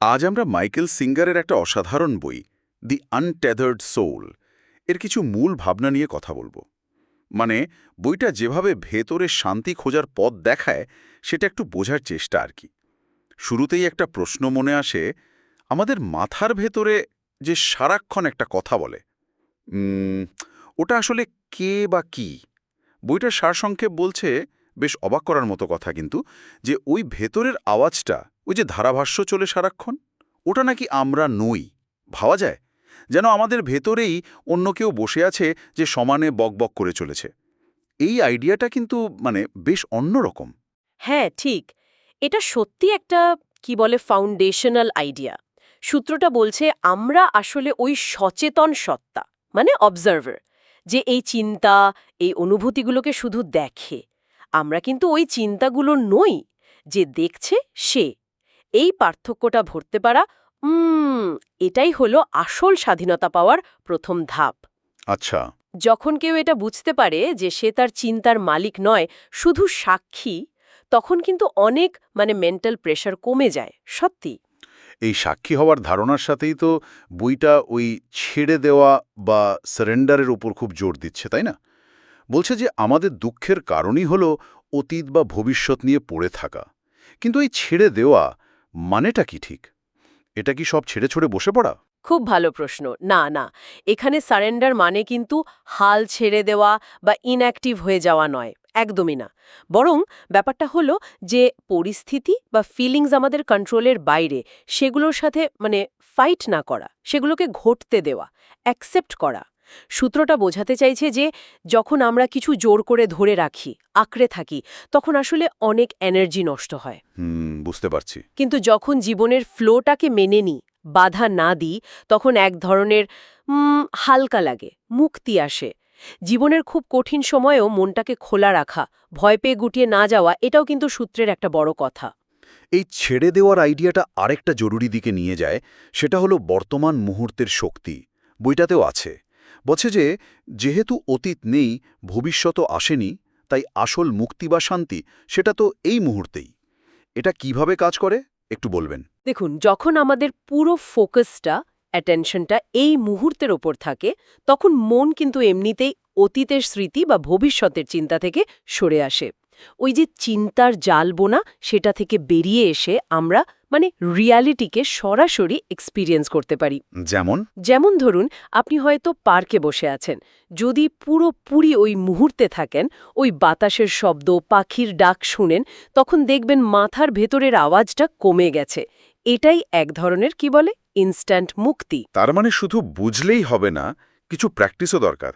আজ আমরা মাইকেল সিঙ্গারের একটা অসাধারণ বই, দি আনটেদার্ড সোল এর কিছু মূল ভাবনা নিয়ে কথা বলব। মানে বইটা যেভাবে ভেতরে শান্তি খোঁজার পথ দেখায়, সেটা একটু বোঝার চেষ্টা আর কি। শুরুতেই একটা প্রশ্ন মনে আসে, আমাদের মাথার ভেতরে যে সারাক্ষণ একটা কথা বলে ওটা আসলে কে বা কি? বইটার সারসংক্ষেপ বলছে, বেশ অবাক করার মতো কথা কিন্তু, যে ওই ভেতরের আওয়াজটা ওই যে ধারাভাষ্য চলে সারাক্ষণ? ওটা নাকি আমরা নই। ভাবা যায়? যেন আমাদের ভেতরেই অন্য কেউ বসে আছে যে সমানে বকবক করে চলেছে। এই আইডিয়াটা কিন্তু মানে বেশ অন্যরকম। হ্যাঁ ঠিক। এটা সত্যি একটা, কি বলে ফাউন্ডেশনাল আইডিয়া সূত্রটা বলছে, আমরা আসলে ওই সচেতন সত্তা মানে অবজার্ভার যে এই চিন্তা, এই অনুভূতিগুলোকে শুধু দেখে। আমরা কিন্তু ওই চিন্তাগুলো নই, যে দেখছে সে। এই পার্থক্যটা ভরতে পারা উম এটাই হলো আসল স্বাধীনতা পাওয়ার প্রথম ধাপ। আচ্ছা। যখন কেউ এটা বুঝতে পারে যে সে তার চিন্তার মালিক নয় শুধু সাক্ষী তখন কিন্তু অনেক মানে মেন্টাল প্রেশার কমে যায় সত্যি। এই সাক্ষী হওয়ার ধারণার সাথেই তো বইটা ওই ছেড়ে দেওয়া বা সারেন্ডারের উপর খুব জোর দিচ্ছে তাই না? বলছে যে আমাদের দুঃখের কারণই হলো অতীত বা ভবিষ্যৎ নিয়ে পড়ে থাকা। কিন্তু এই ছেড়ে দেওয়া মানেটা কি ঠিক? এটা কি সব ছেড়ে ছড়ে বসে পড়া? খুব ভালো প্রশ্ন। না না। এখানে সারেন্ডার মানে কিন্তু হাল ছেড়ে দেওয়া বা ইনঅ্যাক্টিভ হয়ে যাওয়া নয়, একদমই না। বরং ব্যাপারটা হলো যে পরিস্থিতি বা ফিলিংস আমাদের কন্ট্রোলের বাইরে, সেগুলোর সাথে মানে ফাইট না করা, সেগুলোকে ঘটতে দেওয়া অ্যাকসেপ্ট করা। সূত্রটা বোঝাতে চাইছে যে যখন আমরা কিছু জোর করে ধরে রাখি আঁকড়ে থাকি তখন আসলে অনেক এনার্জি নষ্ট হয়। হুম বুঝতে পারছি। কিন্তু যখন জীবনের ফ্লোটাকে মেনে নিই বাধা না দিই তখন এক ধরনের হালকা লাগে মুক্তি আসে। জীবনের খুব কঠিন সময়েও মনটাকে খোলা রাখা ভয় পেয়ে গুটিয়ে না যাওয়া এটাও কিন্তু সূত্রের একটা বড় কথা। এই ছেড়ে দেওয়ার আইডিয়াটা আরেকটা জরুরি দিকে নিয়ে যায় সেটা হলো বর্তমান মুহূর্তের শক্তি বইটাতেও আছে। বলছে যে, যেহেতু অতীত নেই ভবিষ্যৎও আসেনি, তাই আসল মুক্তি বা শান্তি, সেটা তো এই মুহূর্তেই। এটা কীভাবে কাজ করে? একটু বলবেন। দেখুন, যখন আমাদের পুরো ফোকাসটা, অ্যাটেনশনটা এই মুহূর্তের ওপর থাকে, তখন মন কিন্তু এমনিতেই অতীতের স্মৃতি বা ভবিষ্যতের চিন্তা থেকে সরে আসে। ওই যে চিন্তার জাল বোনা সেটা থেকে বেরিয়ে এসে আমরা মানে রিয়ালিটিকে সরাসরি এক্সপিরিয়েন্স করতে পারি। যেমন? যেমন ধরুন আপনি হয়তো পার্কে বসে আছেন। যদি পুরোপুরি ওই মুহূর্তে থাকেন ওই বাতাসের শব্দ পাখির ডাক শুনেন তখন দেখবেন মাথার ভেতরের আওয়াজটা কমে গেছে। এটাই এক ধরনের কি বলে? ইনস্ট্যান্ট মুক্তি। তার মানে শুধু বুঝলেই হবে না কিছু প্র্যাকটিসও দরকার।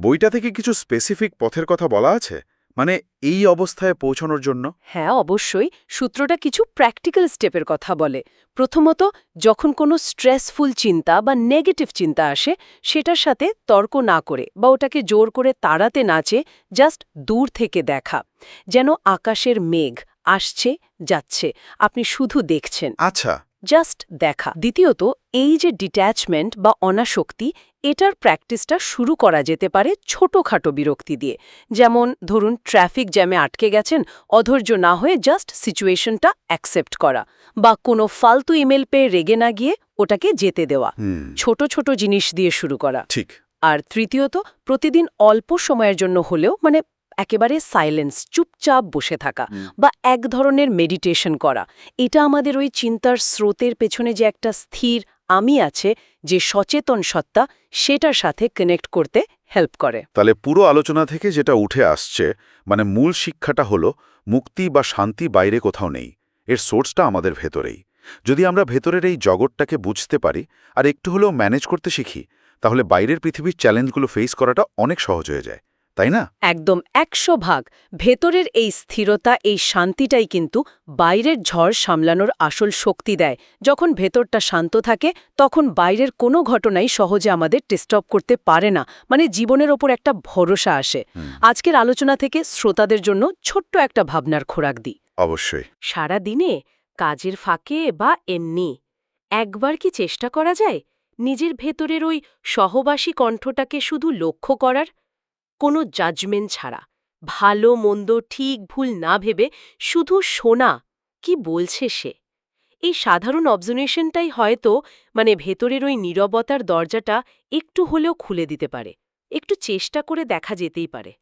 বইটা থেকে কিছু স্পেসিফিক পথের কথা বলা আছে? মানে এই অবস্থায় পৌঁছানোর জন্য? হ্যাঁ অবশ্যই। সূত্রটা কিছু প্র্যাকটিক্যাল স্টেপের কথা বলে। প্রথমত যখন কোনো স্ট্রেসফুল চিন্তা বা নেগেটিভ চিন্তা আসে সেটার সাথে তর্ক না করে বা ওটাকে জোর করে তাড়াতে নাচে জাস্ট দূর থেকে দেখা। যেন আকাশের মেঘ আসছে যাচ্ছে। আপনি শুধু দেখছেন। আচ্ছা। জাস্ট দেখা। দ্বিতীয়ত এই যে ডিট্যাচমেন্ট বা অনাসক্তি এটার প্র্যাকটিসটা শুরু করা যেতে পারে ছোটখাটো বিরক্তি দিয়ে। যেমন ধরুন ট্রাফিক জ্যামে আটকে গেছেন অধৈর্য না হয়ে জাস্ট সিচুয়েশনটা অ্যাকসেপ্ট করা বা কোনো ফালতু ইমেল পেয়ে রেগে না গিয়ে ওটাকে যেতে দেওয়া। ছোট ছোট জিনিস দিয়ে শুরু করা। ঠিক। আর তৃতীয়ত প্রতিদিন অল্প সময়ের জন্য হলেও মানে একেবারে সাইলেন্স চুপচাপ বসে থাকা বা এক ধরনের মেডিটেশন করা। এটা আমাদের ওই চিন্তার স্রোতের পেছনে যে একটা স্থির আমি আছে যে সচেতন সত্তা সেটার সাথে কানেক্ট করতে হেল্প করে। তাহলে পুরো আলোচনা থেকে যেটা উঠে আসছে মানে মূল শিক্ষাটা হলো মুক্তি বা শান্তি বাইরে কোথাও নেই। এর সোর্সটা আমাদের ভেতরেই। যদি আমরা ভেতরের এই জগৎটাকে বুঝতে পারি আর একটু হলেও ম্যানেজ করতে শিখি তাহলে বাইরের পৃথিবীর চ্যালেঞ্জগুলো ফেস করাটা অনেক সহজ হয়ে যায়। তাই না? একদম একশো ভাগ। ভেতরের এই স্থিরতা এই শান্তিটাই কিন্তু বাইরের ঝড় সামলানোর আসল শক্তি দেয়। যখন ভেতরটা শান্ত থাকে তখন বাইরের কোনো ঘটনাই সহজে আমাদের ডিস্টার্ব করতে পারে না। মানে জীবনের ওপর একটা ভরসা আসে। আজকের আলোচনা থেকে শ্রোতাদের জন্য ছোট্ট একটা ভাবনার খোরাক দিই। অবশ্যই। সারা দিনে কাজের ফাঁকে বা এমনি একবার কি চেষ্টা করা যায়? নিজের ভেতরের ওই সহবাসী কণ্ঠটাকে শুধু লক্ষ্য করার কোনো জাজমেন্ট ছাড়া। ভালো মন্দ ঠিক ভুল না ভেবে শুধু শোনা, কি বলছে সে? এই সাধারণ অবজারভেশনটাই হয়তো মানে ভেতরের ওই নীরবতার দরজাটা একটু হলেও খুলে দিতে পারে। একটু চেষ্টা করে দেখা যেতেই পারে।